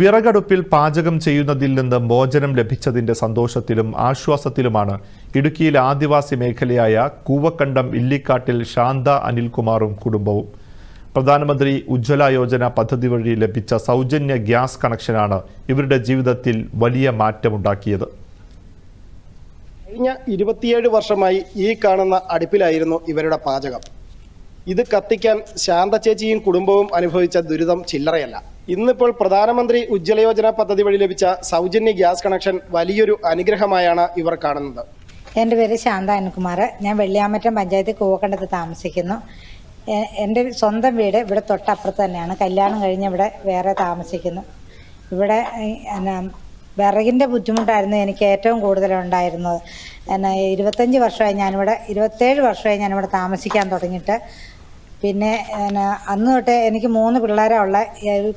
വിറകടുപ്പിൽ പാചകം ചെയ്യുന്നതിൽ നിന്ന് മോചനം ലഭിച്ചതിന്റെ സന്തോഷത്തിലും ആശ്വാസത്തിലുമാണ് ഇടുക്കിയിലെ ആദിവാസി മേഖലയായ കൂവക്കണ്ടം ഇല്ലിക്കാട്ടിൽ ശാന്ത അനിൽകുമാറും കുടുംബവും. പ്രധാനമന്ത്രി ഉജ്ജ്വല യോജന പദ്ധതി വഴി ലഭിച്ച സൗജന്യ ഗ്യാസ് കണക്ഷനാണ് ഇവരുടെ ജീവിതത്തിൽ വലിയ മാറ്റമുണ്ടാക്കിയത്. കഴിഞ്ഞ ഇരുപത്തിയേഴ് വർഷമായി ഈ കാണുന്ന അടുപ്പിലായിരുന്നു ഇവരുടെ പാചകം. ഇത് കത്തിക്കാൻ ശാന്ത ചേച്ചിയും കുടുംബവും അനുഭവിച്ച ദുരിതം ചില്ലറയല്ല. ഇന്നിപ്പോൾ പ്രധാനമന്ത്രി ഉജ്ജ്വല യോജന പദ്ധതി വഴി ലഭിച്ച സൗജന്യ ഗ്യാസ് കണക്ഷൻ വലിയൊരു അനുഗ്രഹമായാണ് ഇവർ കാണുന്നത്. എന്റെ പേര് ശാന്ത അനുകുമാർ ഞാൻ വെള്ളിയാമറ്റം പഞ്ചായത്തിൽ കൂവക്കണ്ടത്ത് താമസിക്കുന്നു. എന്റെ സ്വന്തം വീട് ഇവിടെ തൊട്ടപ്പുറത്ത് തന്നെയാണ്. കല്യാണം കഴിഞ്ഞ് ഇവിടെ വേറെ താമസിക്കുന്നു. ഇവിടെ വിറകിന്റെ ബുദ്ധിമുട്ടായിരുന്നു എനിക്ക് ഏറ്റവും കൂടുതൽ ഉണ്ടായിരുന്നത്. എന്നാ ഇരുപത്തഞ്ച് വർഷമായി ഞാനിവിടെ ഇരുപത്തേഴ് വർഷമായി ഞാനിവിടെ താമസിക്കാൻ തുടങ്ങിയിട്ട് പിന്നെ അന്ന് തൊട്ട് എനിക്ക് മൂന്ന് പിള്ളേരാ ഉള്ള.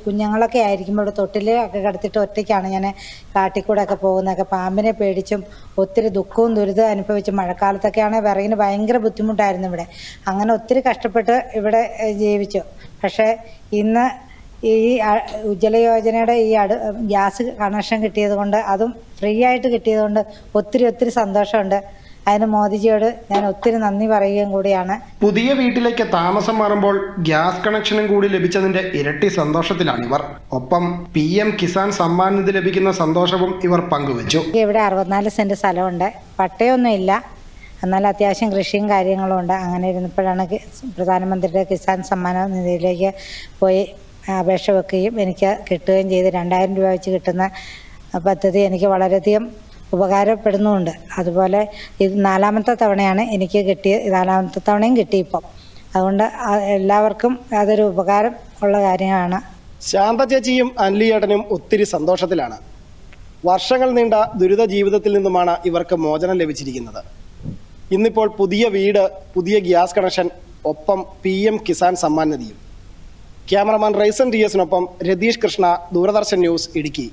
കുഞ്ഞുങ്ങളൊക്കെ ആയിരിക്കുമ്പോൾ ഇവിടെ തൊട്ടിലൊക്കെ കിടത്തിട്ട് ഒറ്റയ്ക്കാണ് ഞാൻ കാട്ടിക്കൂടെ ഒക്കെ പോകുന്നതൊക്കെ. പാമ്പിനെ പേടിച്ചും ഒത്തിരി ദുഃഖവും ദുരിതവും അനുഭവിച്ച് മഴക്കാലത്തൊക്കെയാണെങ്കിൽ വിറകിന് ഭയങ്കര ബുദ്ധിമുട്ടായിരുന്നു ഇവിടെ. അങ്ങനെ ഒത്തിരി കഷ്ടപ്പെട്ട് ഇവിടെ ജീവിച്ചു. പക്ഷേ ഇന്ന് ഈ അ- ഉജ്ജ്വല യോജനയുടെ ഈ അടു ഗ്യാസ് കണക്ഷൻ കിട്ടിയത് കൊണ്ട് അതും ഫ്രീ ആയിട്ട് കിട്ടിയത് കൊണ്ട് ഒത്തിരി ഒത്തിരി സന്തോഷമുണ്ട്. അതിന് മോദിജിയോട് ഞാൻ ഒത്തിരി നന്ദി പറയുകയും കൂടിയാണ്. പുതിയ വീട്ടിലേക്ക് താമസം മാറുമ്പോൾ ഗ്യാസ് കണക്ഷനും കൂടി ലഭിച്ചതിന്റെ ഇരട്ടി സന്തോഷത്തിലാണ് ഇവർ. ഒപ്പം പി എം കിസാൻ സമ്മാൻ നിധി ലഭിക്കുന്ന സന്തോഷവും ഇവർ പങ്കുവച്ചു. ഇവിടെ അറുപത്തിനാല് സെന്റ് സ്ഥലമുണ്ട്. പട്ടയൊന്നും ഇല്ല. എന്നാൽ അത്യാവശ്യം കൃഷിയും കാര്യങ്ങളും ഉണ്ട്. അങ്ങനെ ഇരുന്നപ്പോഴാണ് പ്രധാനമന്ത്രിയുടെ കിസാൻ സമ്മാന നിധിയിലേക്ക് പോയി അപേക്ഷ വെക്കുകയും എനിക്ക് കിട്ടുകയും ചെയ്ത്. രണ്ടായിരം രൂപ വെച്ച് കിട്ടുന്ന പദ്ധതി എനിക്ക് വളരെയധികം ഉപകാരപ്പെടുന്നുമുണ്ട്. അതുപോലെ ഇത് നാലാമത്തെ തവണയാണ് എനിക്ക് കിട്ടിയ നാലാമത്തെ തവണയും കിട്ടി ഇപ്പം. അതുകൊണ്ട് എല്ലാവർക്കും അതൊരു ഉപകാരം ഉള്ള കാര്യമാണ്. ശാന്ത ചേച്ചിയും അൻലിയേട്ടനും ഒത്തിരി സന്തോഷത്തിലാണ്. വർഷങ്ങൾ നീണ്ട ദുരിത ജീവിതത്തിൽ നിന്നുമാണ് ഇവർക്ക് മോചനം ലഭിച്ചിരിക്കുന്നത്. ഇന്നിപ്പോൾ പുതിയ വീട് പുതിയ ഗ്യാസ് കണക്ഷൻ ഒപ്പം P M Kisan Samman cameraman Raison T എസിനൊപ്പം Ratheesh Krishna Doordarshan news Idukki.